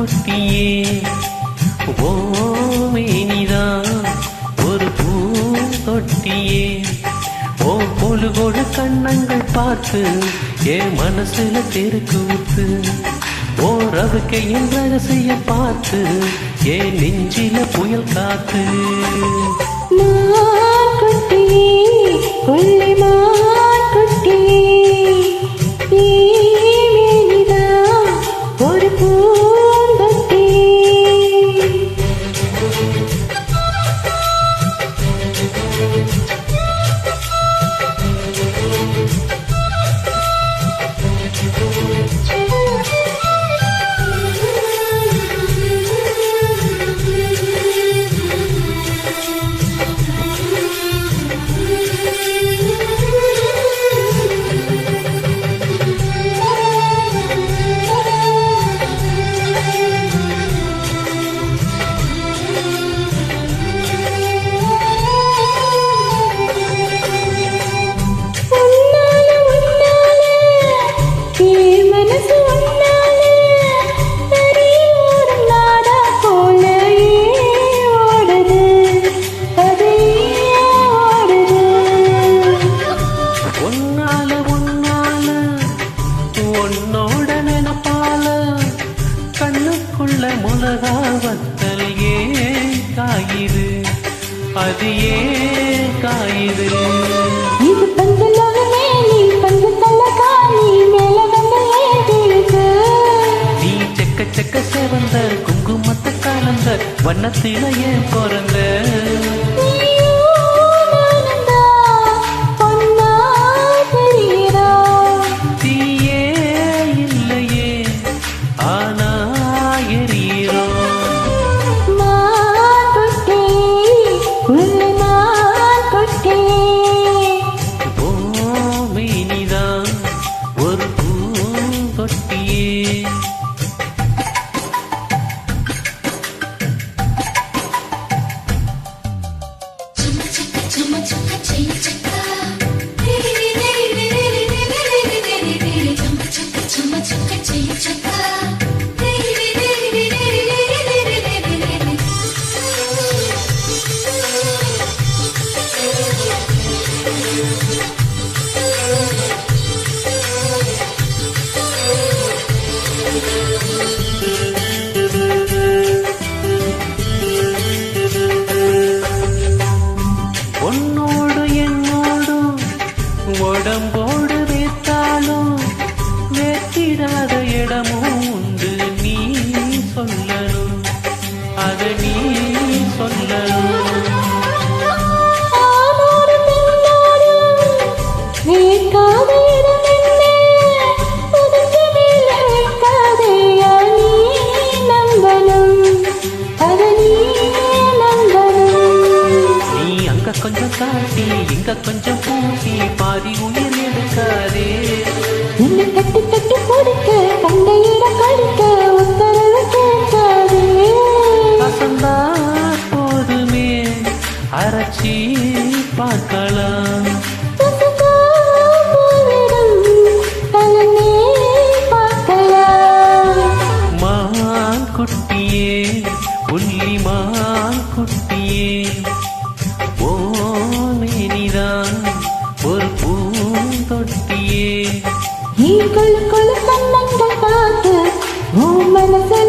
குட்டியே. ஓமேனிதான் ஒரு பூந்தொட்டியே ஓ பொழுகோடு கண்ணங்கள் பார்த்து என் மனசுல தெருக்கு ஊத்து ஓ ரவுக்கையின் ரகசிய பார்த்து என் நெஞ்சில புயல் காத்து. மான்குட்டியே, உன்னோட நினப்பால கண்ணுக்குள்ள முலகா வத்தல் ஏன் காயுது அது ஏன் காயுது இது பந்தலகமே, நீ பந்தத்தலகா, நீ மேல வந்து? நீ செக்க செக்க செவந்த குங்குமத்தை கலந்த வண்ணத்தில ஏன் பிறந்த. You. உடம்போடு குட்டியே புள்ளி குட்டியே ஓமேனிதான் ஒரு பூந்தொட்டியே ஈக்களுக்குள்ள கண்ணங்கள் பார்த்து, ஓ மனசு